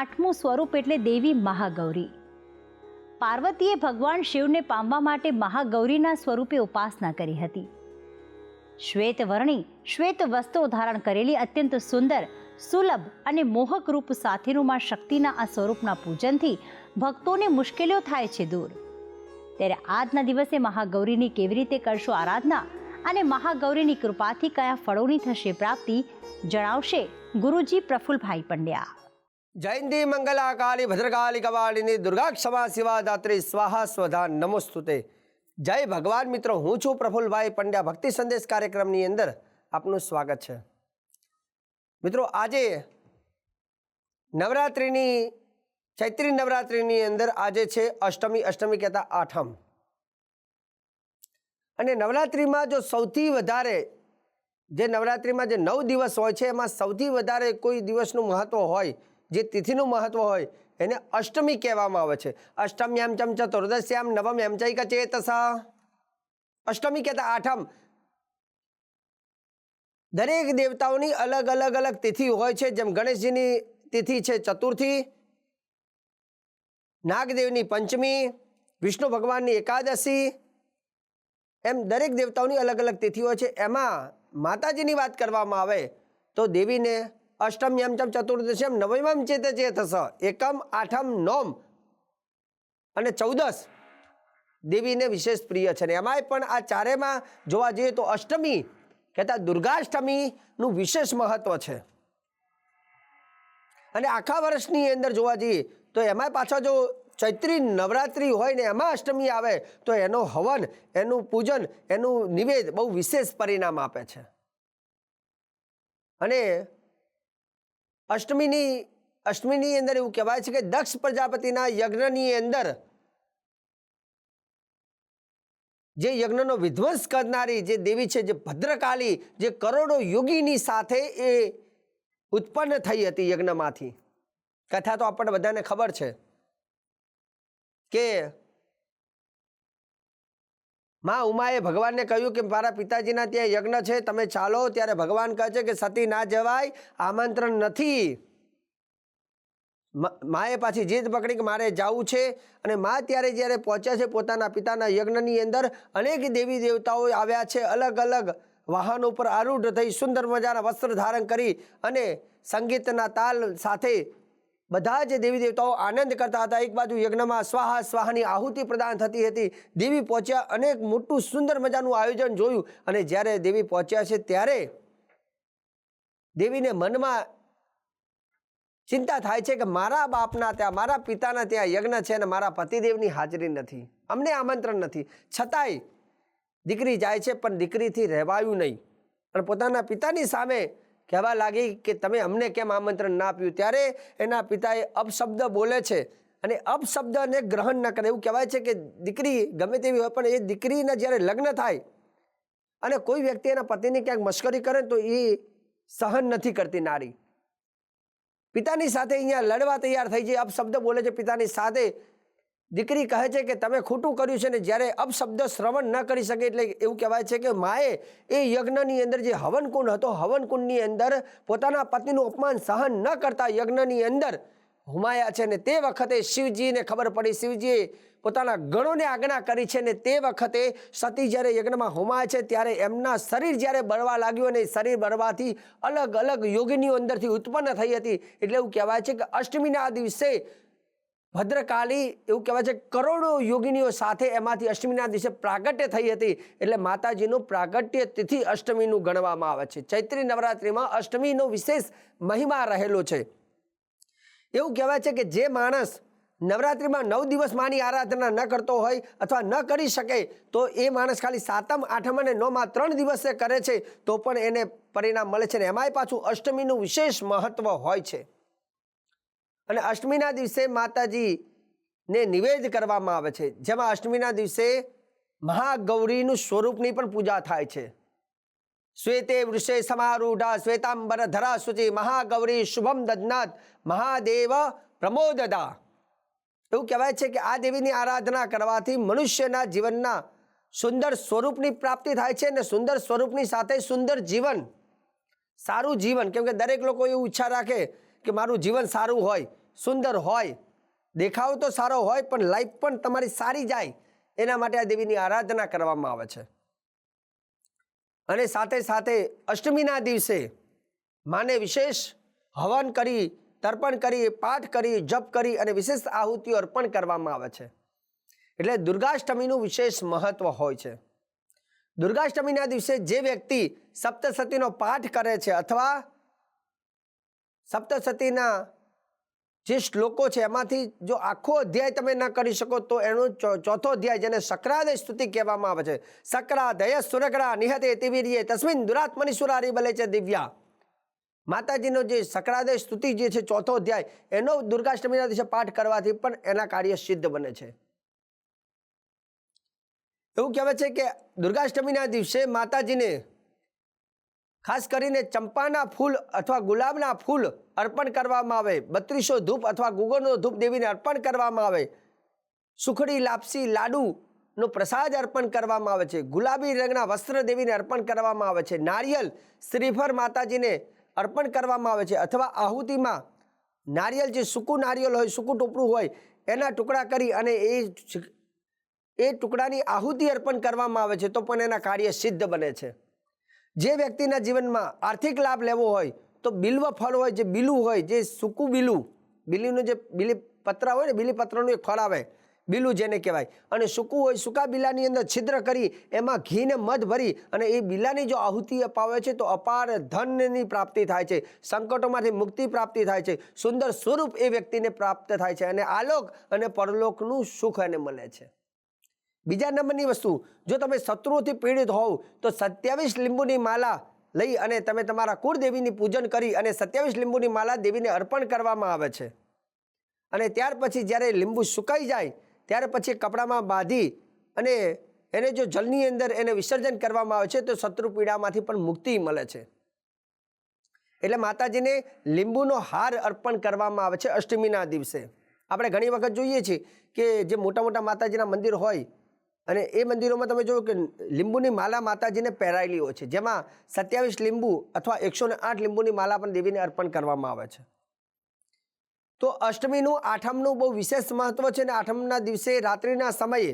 આઠમું સ્વરૂપ એટલે દેવી મહાગૌરી. પાર્વતીએ ભગવાન શિવને પામવા માટે મહાગૌરીના સ્વરૂપે ઉપાસના કરી હતી. શ્વેત વર્ણી શ્વેત વસ્ત્રો ધારણ કરેલી અત્યંત સુંદર, સુલભ અને મોહક રૂપ સાથેનું માં શક્તિના આ સ્વરૂપના પૂજનથી ભક્તોને મુશ્કેલીઓ થાય છે દૂર. ત્યારે આજના દિવસે મહાગૌરીની કેવી રીતે કરશો આરાધના અને મહાગૌરીની કૃપાથી કયા ફળોની થશે પ્રાપ્તિ જણાવશે ગુરુજી પ્રફુલભાઈ પંડ્યા. જયંતી મંગલા કાળી ભદ્રકાળી કવાળીની દુર્ગાક્ષમા શિવાદાત્રી શિવા દાત્રી સ્વાહા સ્વધા, નમોસ્તુતે. જય ભગવાન મિત્રો, હું છું પ્રફુલભાઈ પંડ્યા. ભક્તિ સંદેશ કાર્યક્રમની અંદર આપનું સ્વાગત છે. મિત્રો, આજે નવરાત્રિની, ચૈત્રી નવરાત્રિની અંદર આજે છે અષ્ટમી. અષ્ટમી કહેતા આઠમ. અને નવરાત્રિમાં જો સૌથી વધારે, જે નવરાત્રિમાં જે નવ દિવસ હોય છે, એમાં સૌથી વધારે કોઈ દિવસનું મહત્ત્વ હોય જે તિથિનું મહત્વ હોય એને અષ્ટમી કહેવામાં આવે છે. અષ્ટમ્યામ ચમ ચતુર્દશ્યામ નવમ એમ ચૈક ચેતસા અષ્ટમી કહેતા આઠમ. દરેક દેવતાઓની અલગ અલગ અલગ તિથિ હોય છે. જેમ ગણેશજીની તિથિ છે ચતુર્થી, નાગદેવની પંચમી, વિષ્ણુ ભગવાનની એકાદશી, એમ દરેક દેવતાઓની અલગ અલગ તિથિ હોય છે. એમાં માતાજીની વાત કરવામાં આવે તો દેવીને અષ્ટમ્યમ ચમ ચતુર્દશ્યમ નવમમ ચેત ચેતસ એકમ, આઠમ, નોમ અને ચૌદસ દેવીને વિશેષ પ્રિય છે. અને એમાંય પણ આ ચારેમાં જોવા જઈએ તો અષ્ટમી કહેતા દુર્ગાષ્ટમીનું વિશેષ મહત્વ છે. અને આખા વર્ષની અંદર જોવા જઈએ તો એમાંય પાછા જો ચૈત્રી નવરાત્રિ હોય ને એમાં અષ્ટમી આવે તો એનો હવન, એનું પૂજન, એનું નિવેદ બહુ વિશેષ પરિણામ આપે છે. અને અષ્ટમીની અષ્ટમીની અંદર એવું કહેવાય છે કે દક્ષ પ્રજાપતિના યજ્ઞની અંદર જે યજ્ઞનો વિધ્વંસ કરનારી જે દેવી છે, જે ભદ્રકાળી જે કરોડો યોગીની સાથે એ ઉત્પન્ન થઈ હતી યજ્ઞમાંથી. કથા તો આપણને બધાને ખબર છે કે માં ઉમાએ ભગવાનને કહ્યું કે મારા પિતાજીના ત્યાં યજ્ઞ છે, તમે ચાલો, ત્યારે ભગવાન કહે છે કે સતી ના જવાય, આમંત્રણ નથી. માએ પાછી જીદ પકડી કે મારે જવું છે, અને મા ત્યારે જ્યારે પહોંચ્યા છે પોતાના પિતાના યજ્ઞની અંદર, અનેક દેવી દેવતાઓ આવ્યા છે, અલગ અલગ વાહનો ઉપર આરૂઢ થઈ સુંદર મજાના વસ્ત્ર ધારણ કરી અને સંગીતના તાલ સાથે બધા જ દેવી દેવતાઓ આનંદ કરતા હતા. એક બાજુ યજ્ઞમાં સ્વાહા, સ્વાહાની આહુતિ પ્રદાન થતી હતી. દેવી પહોંચ્યા અનેક મોટું સુંદર મજાનું આયોજન જોયું. અને જ્યારે દેવી પહોંચ્યા છે ત્યારે દેવીને મનમાં ચિંતા થાય છે કે મારા બાપના ત્યાં, મારા પિતાના ત્યાં યજ્ઞ છે અને મારા પતિદેવની હાજરી નથી. અમને આમંત્રણ નથી. છતાંય દીકરી જાય છે, પણ દીકરીથી રહેવાયું નહીં. અને પોતાના પિતાની સામે કહેવા લાગી કે તમે અમને કેમ આમંત્રણ ના આપ્યું? ત્યારે એના પિતાએ અપશબ્દ બોલે છે અને અપશબ્દને ગ્રહણ ન કરે. એવું કહેવાય છે કે દીકરી ગમે તેવી હોય, પણ એ દીકરીના જ્યારે લગ્ન થાય અને કોઈ વ્યક્તિ એના પતિની ક્યાંક મશ્કરી કરે તો એ સહન નથી કરતી નારી. પિતાની સાથે અહીંયા લડવા તૈયાર થઈ જાય અપશબ્દ બોલે છે પિતાની સાથે. દીકરી કહે છે કે તમે ખોટું કર્યું છે ને જ્યારે અપશબ્દ શ્રવણ ન કરી શકે એટલે એવું કહેવાય છે કે માએ એ યજ્ઞની અંદર જે હવનકુંડ હતો, હવનકુંડની અંદર પોતાના પતિનું અપમાન સહન ન કરતા યજ્ઞની અંદર હુમાયા છે ને તે વખતે શિવજીને ખબર પડી. શિવજીએ પોતાના ગણોને આજ્ઞા કરી છે ને તે વખતે સતી જ્યારે યજ્ઞમાં હોમાય છે ત્યારે એમના શરીર જ્યારે બળવા લાગ્યું અને શરીર બળવાથી અલગ અલગ યોગીનીઓ અંદરથી ઉત્પન્ન થઈ હતી. એટલે એવું કહેવાય છે કે અષ્ટમીના દિવસે ભદ્રકાળી એવું કહેવાય છે, કરોડો યોગિનીઓ સાથે એમાંથી અષ્ટમીના દિવસે પ્રાગટ્ય થઈ હતી. એટલે માતાજીનું પ્રાગટ્ય તિથિ અષ્ટમીનું ગણવામાં આવે છે. ચૈત્રી નવરાત્રિમાં અષ્ટમીનો વિશેષ મહિમા રહેલો છે. એવું કહેવાય છે કે જે માણસ નવરાત્રિમાં નવ દિવસ માની આરાધના ન કરતો હોય અથવા ન કરી શકે, તો એ માણસ ખાલી સાતમ, આઠમ અને નવમાં ત્રણ દિવસે કરે છે, તો પણ એને પરિણામ મળે છે ને એમાંય પાછું અષ્ટમીનું વિશેષ મહત્વ હોય છે. અને અષ્ટમીના દિવસે માતાજીને નિવેદ કરવામાં આવે છે. જેમાં અષ્ટમીના દિવસે મહાગૌરીનું સ્વરૂપની પણ પૂજા થાય છે. શ્વેતે વૃષે સમારૂઢા, શ્વેતાંબર ધરા સુચિ મહાગૌરી શુભમ દદનાથ, મહાદેવ પ્રમોદદા. એવું કહેવાય છે કે આ દેવીની આરાધના કરવાથી મનુષ્યના જીવનના સુંદર સ્વરૂપની પ્રાપ્તિ થાય છે અને સુંદર સ્વરૂપની સાથે સુંદર જીવન, સારું જીવન. કેમ કે દરેક લોકો એવું ઈચ્છા રાખે કે મારું જીવન સારું હોય. સુંદર હોય, દેખાવ તો સારો હોય, પણ લાઈફ પણ તમારી સારી જાય, એના માટે આ દેવીની આરાધના કરવામાં આવે છે. અને સાથે સાથે અષ્ટમીના દિવસે માને વિશેષ હવન કરી, તર્પણ કરી, પાઠ કરી, જપ કરી અને વિશેષ આહુતિઓ અર્પણ કરવામાં આવે છે. એટલે દુર્ગાષ્ટમીનું વિશેષ મહત્વ હોય છે. દુર્ગાષ્ટમીના દિવસે જે વ્યક્તિ સપ્તસતીનો પાઠ કરે છે અથવા સપ્તસતીના જે શ્લોકો છે, એમાંથી જો આખો અધ્યાય તમે ન કરી શકો તો એનો ચોથો અધ્યાય જેને સક્રાદય સ્તુતિ કહેવામાં આવે છે. સક્રાદય સુરગરા નિહતે તિવીર્યે તસ્મિન દુરાત્મની સુરારી બલે છે દિવ્યા. માતાજીનો જે સક્રાદય સ્તુતિ જે છે, ચોથો અધ્યાય, એનો દુર્ગાષ્ટમીના દિવસે પાઠ કરવાથી પણ એના કાર્ય સિદ્ધ બને છે. એવું કહેવાય છે કે દુર્ગાષ્ટમીના દિવસે માતાજીને ખાસ કરીને ચંપાના ફૂલ અથવા ગુલાબના ફૂલ અર્પણ કરવામાં આવે. બત્રીસો ધૂપ અથવા ગુગળનો ધૂપ દેવીને અર્પણ કરવામાં આવે. સુખડી, લાપસી, લાડુનો પ્રસાદ અર્પણ કરવામાં આવે છે. ગુલાબી રંગના વસ્ત્ર દેવીને અર્પણ કરવામાં આવે છે. નારિયેલ શ્રીફર માતાજીને અર્પણ કરવામાં આવે છે. અથવા આહુતિમાં નારિયેલ જે સૂકું નારિયેલ હોય, સૂકું ટોપરું હોય, એના ટુકડા કરી અને એ એ ટુકડાની આહુતિ અર્પણ કરવામાં આવે છે. તો પણ એના કાર્ય સિદ્ધ બને છે. જે વ્યક્તિના જીવનમાં આર્થિક લાભ લેવો હોય, તો બિલ્વ ફળ હોય, જે બીલું હોય, જે સૂકું બીલું, બીલીનું જે બીલી પત્ર હોય ને, બીલી પત્રનું એક ફળ આવે, બીલું જેને કહેવાય. અને સૂકું હોય, સૂકા બિલાની અંદર છિદ્ર કરી, એમાં ઘીને મધ ભરી અને એ બિલાની જો આહુતિ અપાવે છે, તો અપાર ધનની પ્રાપ્તિ થાય છે, સંકટોમાંથી મુક્તિ પ્રાપ્તિ થાય છે, સુંદર સ્વરૂપ એ વ્યક્તિને પ્રાપ્ત થાય છે અને આલોક અને પરલોકનું સુખ એને મળે છે. બીજા નંબરની વસ્તુ, જો તમે શત્રુઓથી પીડિત હોવ, તો સત્યાવીસ લીંબુની માલા લઈ અને તમે તમારા કુળદેવીની પૂજન કરી અને સત્યાવીસ લીંબુની માલા દેવીને અર્પણ કરવામાં આવે છે. અને ત્યાર પછી જ્યારે લીંબુ સુકાઈ જાય, ત્યાર પછી કપડામાં બાંધી અને એને જો જલની અંદર એને વિસર્જન કરવામાં આવે છે, તો શત્રુ પીડામાંથી પણ મુક્તિ મળે છે. એટલે માતાજીને લીંબુનો હાર અર્પણ કરવામાં આવે છે અષ્ટમીના દિવસે. આપણે ઘણી વખત જોઈએ છીએ કે જે મોટા મોટા માતાજીના મંદિર હોય અને એ મંદિરોમાં તમે જોયું કે લીંબુની માલા માતાજીને પહેરાયેલી હોય છે. જેમાં સત્યાવીસ લીંબુ અથવા એકસો ને આઠ લીંબુની માલા પણ દેવીને અર્પણ કરવામાં આવે છે. તો અષ્ટમીનું, આઠમનું બહુ વિશેષ મહત્વ છે અને આઠમના દિવસે રાત્રિના સમયે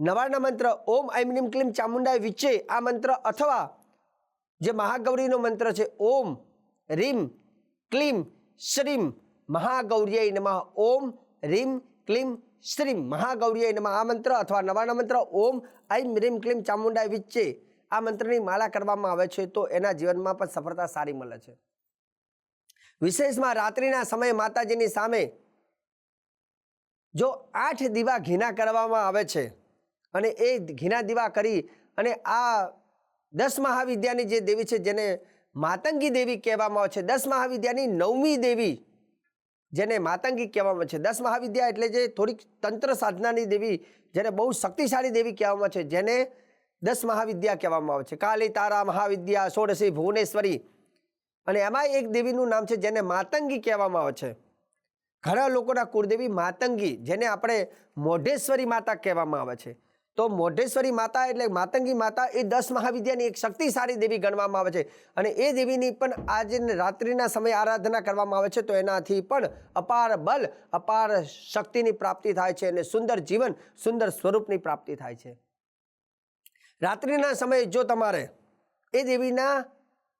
નવારના મંત્ર ઓમ ઐમ નિમ ક્લીમ ચામુંડાય વિચે આ મંત્ર અથવા જે મહાગૌરીનો મંત્ર છે ઓમ રીમ ક્લીમ શ્રીમ મહાગૌર્ય નમઃ. ઓમ રીમ ક્લીમ શ્રીમ મહાગૌર્ય નમઃ. આ મંત્ર અથવા નવાના મંત્ર, ઓમ ઐમ રીમ ક્લીમ ચામુંડા વિચ્ચે આ મંત્રની માળા કરવામાં આવે છે તો એના જીવનમાં પણ સફળતા સારી મળે છે. વિશેષમાં રાત્રિના સમયે માતાજીની સામે જો આઠ દીવા ઘીના કરવામાં આવે છે અને એ ઘીના દીવા કરી અને આ દસ મહાવિદ્યાની જે દેવી છે જેને માતંગી દેવી કહેવામાં આવે છે, દસ મહાવિદ્યાની નવમી દેવી જેને માતંગી કહેવામાં છે. દસ મહાવિદ્યા એટલે જે થોડીક તંત્ર સાધનાની દેવી, જેને બહુ શક્તિશાળી દેવી કહેવામાં છે, જેને દસ મહાવિદ્યા કહેવામાં આવે છે. કાલી, તારા, મહાવિદ્યા ષોડશી ભુવનેશ્વરી. અને એમાં એક દેવીનું નામ છે જેને માતંગી કહેવામાં આવે છે. ઘણા લોકોના કુળદેવી માતંગી, જેને આપણે મોઢેશ્વરી માતા કહેવામાં આવે છે. તો મોઢેશ્વરી માતા એટલે માતંગી માતા એ દસ મહાવિદ્યાની એક શક્તિશાળી દેવી ગણવામાં આવે છે. અને એ દેવીની પણ આજે રાત્રિના સમયે આરાધના કરવામાં આવે છે. તો એનાથી પણ અપાર બલ, અપાર શક્તિની પ્રાપ્તિ થાય છે અને સુંદર જીવન, સુંદર સ્વરૂપની પ્રાપ્તિ થાય છે. રાત્રિના સમયે જો તમારે એ દેવીના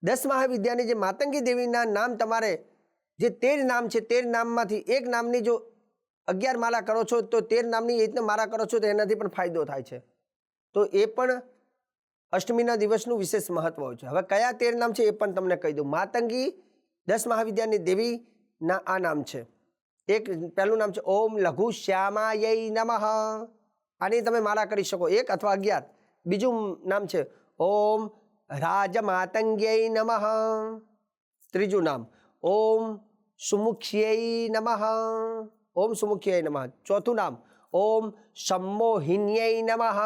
દસ મહાવિદ્યાની જે માતંગી દેવીના નામ તમારે, જે તેર નામ છે, તેર નામમાંથી એક નામની જો અગિયાર માળા કરો છો તો તેર નામની એ રીતના માળા કરો છો તો એનાથી પણ ફાયદો થાય છે. તો એ પણ અષ્ટમીના દિવસનું વિશેષ મહત્વ હોય છે. હવે કયા તેર નામ છે એ પણ તમને કહી દઉં. માતંગી, દસ મહાવિદ્યાની દેવીના આ નામ છે. એક પહેલું નામ છે, ઓમ લઘુ શ્યામાય નમઃ. આની તમે માળા કરી શકો. એક અથવા અગિયાર. બીજું નામ છે, ઓમ રાજમાતંગ્યય નમઃ. ત્રીજું નામ, ઓમ સુમુખ્યય નમઃ. ઓમ સુમુખ્યાય નમઃ ચોથું નામ ઓમ સંમોહિન્યય નમઃ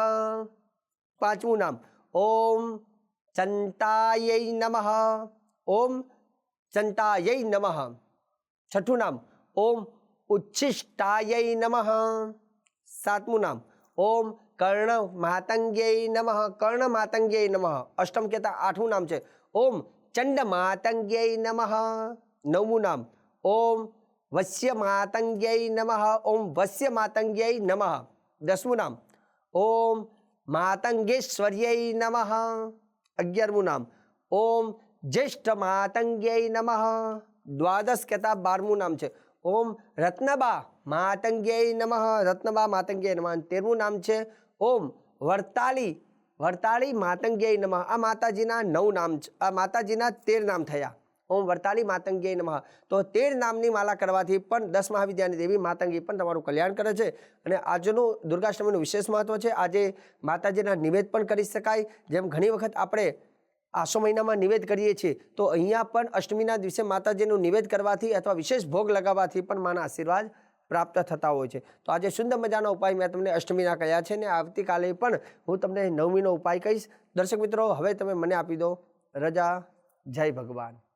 પાંચમું નામ ઓમ ચંતાય નમઃ ઓમ ચંતાય નમઃ છઠ્ઠું નામ ઓમ ઉચ્છિષ્ટાય નમઃ સાતમું નામ ઓમ કર્ણ માતંગ્યય નમઃ કર્ણ માતંગ્યય નમઃ અષ્ટમ કહેતા આઠમું નામ છે ઓમ ચંડ માતંગ્યય નમઃ નવમું નામ ઓમ વસ્ય માતંગ્યય નમઃ ઓમ વસ્ય માતંગ્યય નમઃ દસમું નામ ઓમ માતંગેશ્વર્યય નમઃ અગિયારમું નામ ઓમ જ્યેષ્ઠ માતંગ્યય નમઃ દ્વાદશ કહેતા બારમું નામ છે ઓમ રત્નબા માતંગ્યય નમઃ રત્નબા માતંગ્યય નમઃ તેરમું નામ છે ઓમ વરતાલી વરતાળી માતંગ્યય નમઃ આ માતાજીના નવ નામ આ માતાજીના તેર નામ થયા ઓમ વર્તાલી માતંગી નમઃ. તો તેર નામની માલા કરવાથી પણ દસ મહાવિદ્યાની દેવી માતંગી પણ તમારું કલ્યાણ કરે છે. અને આજનું દુર્ગાષ્ટમીનું વિશેષ મહત્વ છે, આજે માતાજીના નિવેદ પણ કરી શકાય. જેમ ઘણી વખત આપણે આસો મહિનામાં નિવેદ કરીએ છીએ, તો અહીંયા પણ અષ્ટમીના દિવસે માતાજીનું નિવેદ કરવાથી અથવા વિશેષ ભોગ લગાવવાથી પણ માના આશીર્વાદ પ્રાપ્ત થતા હોય છે. તો આજે સુંદર મજાનો ઉપાય મેં તમને અષ્ટમીના કહ્યા છે ને આવતીકાલે પણ હું તમને નવમીનો ઉપાય કહીશ. દર્શક મિત્રો, હવે તમે મને આપી દો રજા. જય ભગવાન.